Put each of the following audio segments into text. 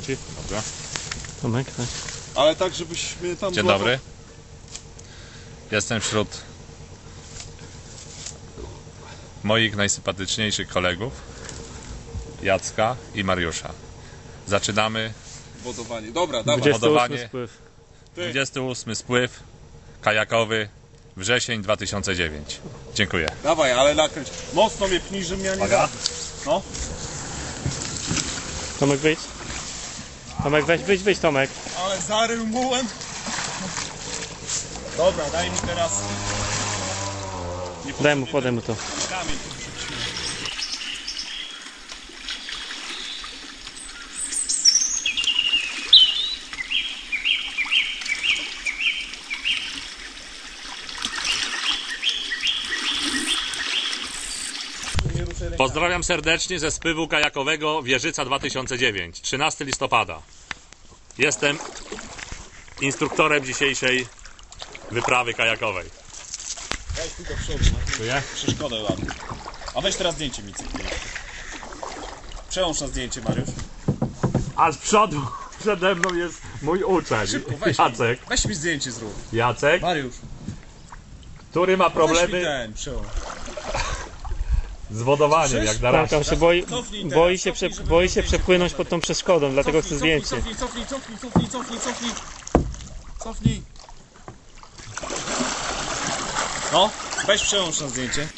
kręci? Dobra. Tomek, tak. Ale tak, żebyśmy tam... Dzień dobry. Jestem wśród moich najsympatyczniejszych kolegów Jacka i Mariusza. Zaczynamy Wodowanie. Dobra, dawaj. 28 Ładowanie. spływ. Ty. 28 spływ kajakowy wrzesień 2009. Dziękuję. Dawaj, ale nakręć. Mocno mnie pnij, żebym ja nie Uwaga. No. Tomek, wyjdź. Tomek, weź, wyjdź, wyjdź, Tomek. Ale zarył mułem. Dobra, daj mi teraz... Nie Daj mu, podaj mu to. Kamień. Pozdrawiam serdecznie ze spływu kajakowego Wieżyca 2009, 13 listopada. Jestem instruktorem dzisiejszej wyprawy kajakowej. Weź tu do przodu. Dziękuję. Przeszkodę ładnie. A weź teraz zdjęcie mi. Przełącz na zdjęcie, Mariusz. A z przodu przede mną jest mój uczeń, Szybko, weź Jacek. Mi. Weź mi zdjęcie zrób. Jacek, Mariusz, który ma weź mi problemy ten, przełącz. Z wodowaniem, jak na Tak, razie. on się boi, Cofnij teraz, boi się, cofnij, prze, żeby boi się zdjęcie przepłynąć pod tą przeszkodą, dlatego chce zdjęcie. Cofnij, cofnij, cofnij, cofnij, cofnij. Cofnij. No, weź przełącz na zdjęcie.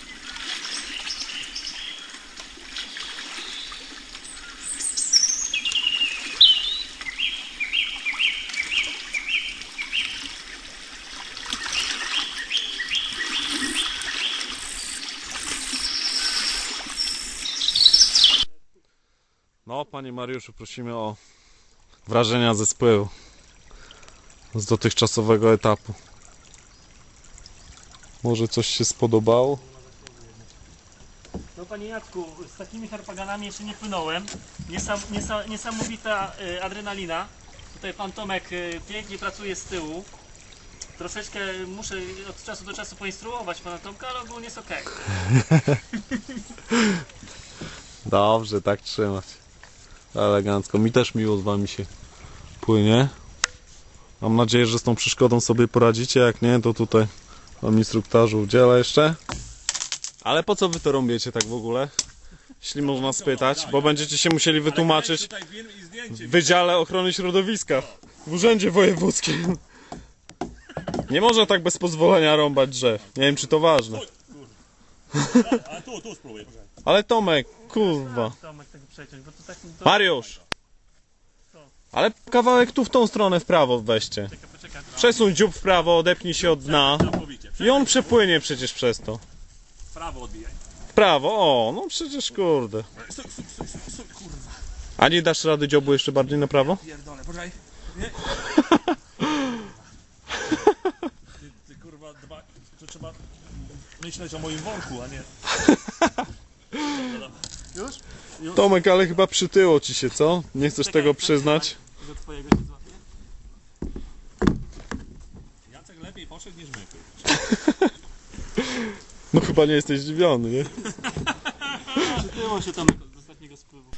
No, panie Mariuszu, prosimy o wrażenia ze spływu z dotychczasowego etapu. Może coś się spodobało? No panie Jacku, z takimi harpaganami jeszcze nie płynąłem. Niesam, niesa, niesamowita y, adrenalina. Tutaj pan Tomek y, pięknie pracuje z tyłu. Troszeczkę muszę od czasu do czasu poinstruować pana Tomka, ale ogólnie jest okej. Dobrze, tak trzymać. Elegancko. Mi też miło z wami się płynie. Mam nadzieję, że z tą przeszkodą sobie poradzicie. Jak nie, to tutaj wam instruktorzu udzielę jeszcze. Ale po co wy to robicie tak w ogóle? Jeśli można spytać, bo będziecie się musieli wytłumaczyć w Wydziale Ochrony Środowiska w Urzędzie Wojewódzkim. Nie można tak bez pozwolenia rąbać drzew. Nie wiem, czy to ważne. A tu, tu spróbuj. Ale Tomek, kurwa. Tomek tego przeciąć, bo to tak... To... Mariusz! Ale kawałek tu w tą stronę w prawo weźcie. Czekaj, poczekaj. Przesuń dziób w prawo, odepnij się od dna. Całkowicie. I on przepłynie przecież przez to. W prawo odbijaj. W prawo, o, no przecież kurde. Stój, stój, stój, stój, stój, kurwa. A nie dasz rady dziobu jeszcze bardziej na prawo? Pierdolę, poczekaj. Nie. Ty, ty kurwa, dba, to trzeba myśleć o moim worku, a nie... Już? Tomek, ale chyba przytyło ci się, co? Nie chcesz Czekaj, tego przyznać? Do twojego się złapię. Jacek lepiej poszedł niż my. No chyba nie jesteś zdziwiony, nie? Przytyło się Tomek od ostatniego spływu.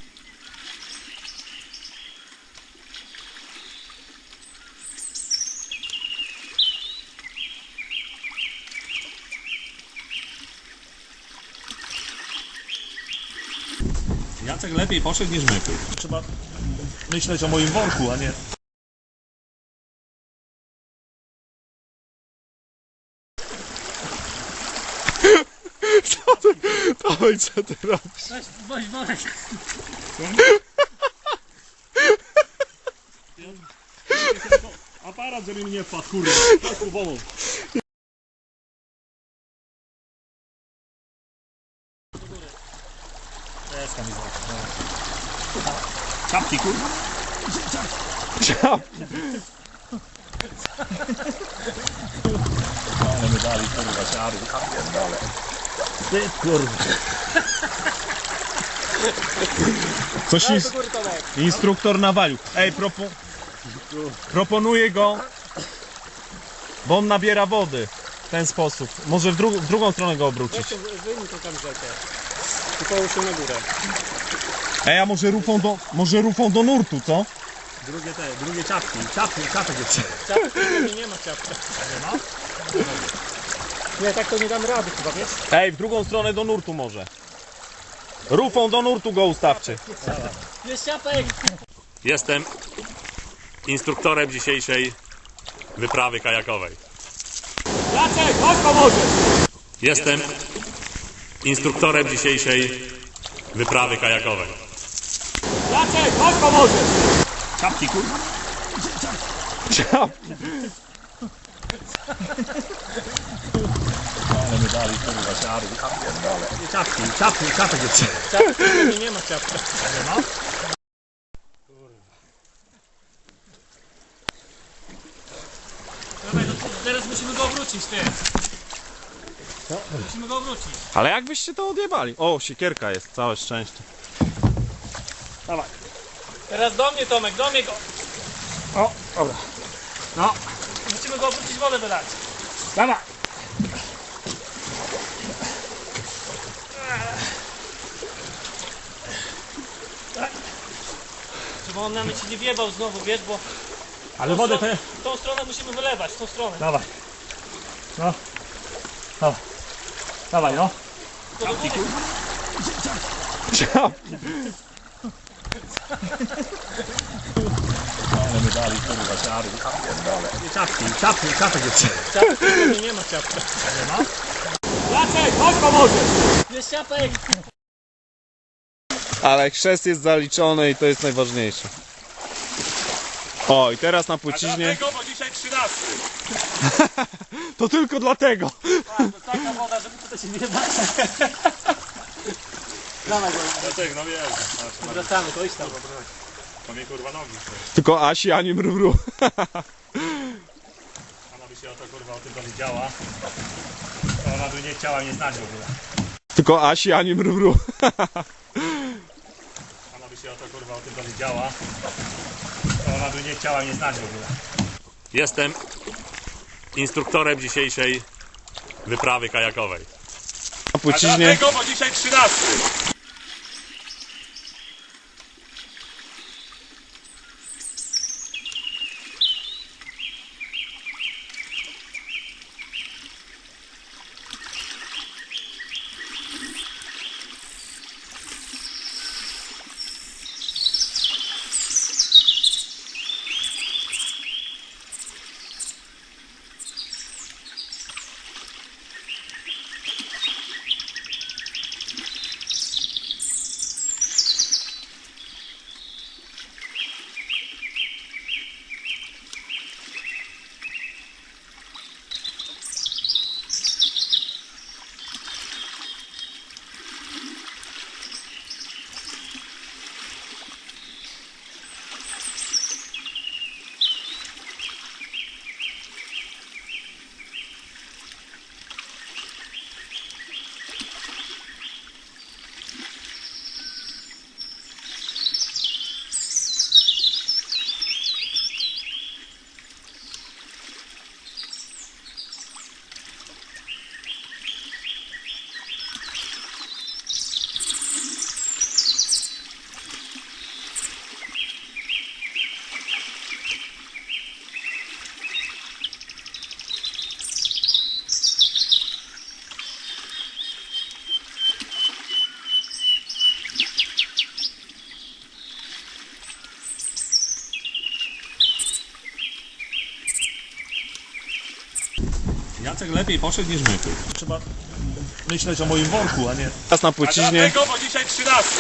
Jacek lepiej poszedł niż my. Trzeba myśleć o moim worku, a nie... Tomek, co ty robisz? Weź, weź worek. Aparat, żeby mi nie wpadł, kurwa. Tak, kubową. Czapki, kurwa. Ale my dali, kurwa, siary. Ty, kurwa. Coś ins instruktor nawalił. Ej, propo proponuję go, bo on nabiera wody w ten sposób. Może w, dru w drugą stronę go obrócić. Wyjmij tą kamizelkę. Połóż ją na górę. Ej, a może rufą do, może rufą do nurtu, co? Drugie te, drugie czapki. Czapki, czapek jest. Ciapki, nie, nie ma ciapka. Nie ma? Nie, tak to nie damy rady chyba, wiesz? Ej, w drugą stronę do nurtu może. Rufą do nurtu go ustawcie. Jest ciapek! Jestem instruktorem dzisiejszej wyprawy kajakowej. Jacek, chodź pomoże! Jestem instruktorem dzisiejszej wyprawy kajakowej. Jacek, chodź pomoże! Czapki kurwa. Ale my dali kurwa siary. Nie czapki, czapki, czapek jest. Ciapki, nie, nie ma ciapka. Nie ma? Dawaj, teraz musimy go obrócić, ty. Musimy go obrócić. Ale jakbyście to odjebali? O, siekierka jest, całe szczęście. Teraz do mnie, Tomek, do mnie go. O, dobra. No, Musimy go obrócić, wodę wylać. dawaj. Żeby on nam się nie wjebał znowu, wiesz, bo Ale wodę te... w tą stronę musimy wylewać, w tą stronę. Dawaj. No. Dawaj. Dawaj, no. To do góry. Ale dali kurwa. Nie czapki, czapki, czapek jest. Ciapki, nie, nie ma ciapka. Nie ma? Jacek, chodź pomoże! Jest ciapek! Ale chrzest jest zaliczony i to jest najważniejsze. O, i teraz na płciźnie. Dlatego, bo dzisiaj 13. To tylko dlatego. A, to taka woda, żeby tutaj się nie wjebać. Dawaj go, Dlatego, no wiesz. wracamy, to idź tam. To mnie kurwa nogi. Tylko Asi, a nie mrówru. Ona by się o to kurwa o tym dowiedziała. To ona by nie chciała mnie znać w ogóle. Tylko Asi, a nie mrówru. Ona by się o to kurwa o tym dowiedziała. To ona by nie chciała mnie znać w ogóle. Jestem instruktorem dzisiejszej wyprawy kajakowej. Na płciźnie. bo dzisiaj 13. Jacek lepiej poszedł niż my. Trzeba myśleć o moim worku, a nie... Teraz na płciźnie. bo dzisiaj 13.